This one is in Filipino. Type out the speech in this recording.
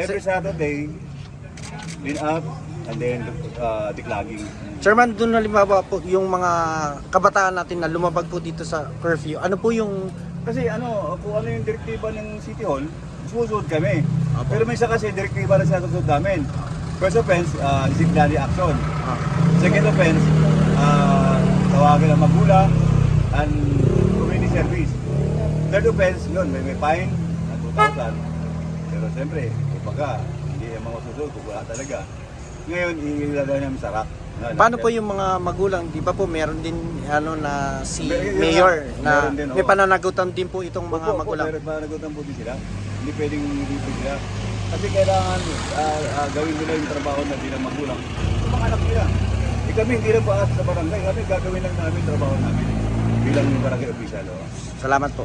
Every Saturday, clean up, and then uh, declogging. Chairman, doon halimbawa po yung mga kabataan natin na lumabag po dito sa curfew. Ano po yung Kasi ano, kung ano yung direktiba ng City Hall, susunod kami. Apo. Pero minsan kasi direktiba na sinusunod namin. First offense, uh, disciplinary action. ah, Second offense, uh, tawagan ng magulang and community service. Third offense, yun, may, may fine na 2,000. Pero siyempre, kumbaga, hindi yung mga susunod wala talaga. Ngayon, ilalagay namin sa rack. Na- paano po yung mga magulang? Di ba po meron din ano na si Mer- mayor na meron din, may oo. pananagutan din po itong mga Opo, opo, magulang. meron managutan po din sila. Hindi pwedeng hindi sila. Kasi kailangan ah, ah, gawin nila yung trabaho na bilang magulang. Yung mga anak nila. Eh kami hindi lang paasa sa barangay. Kami gagawin lang namin yung trabaho namin bilang barangay official. Oh. Salamat po.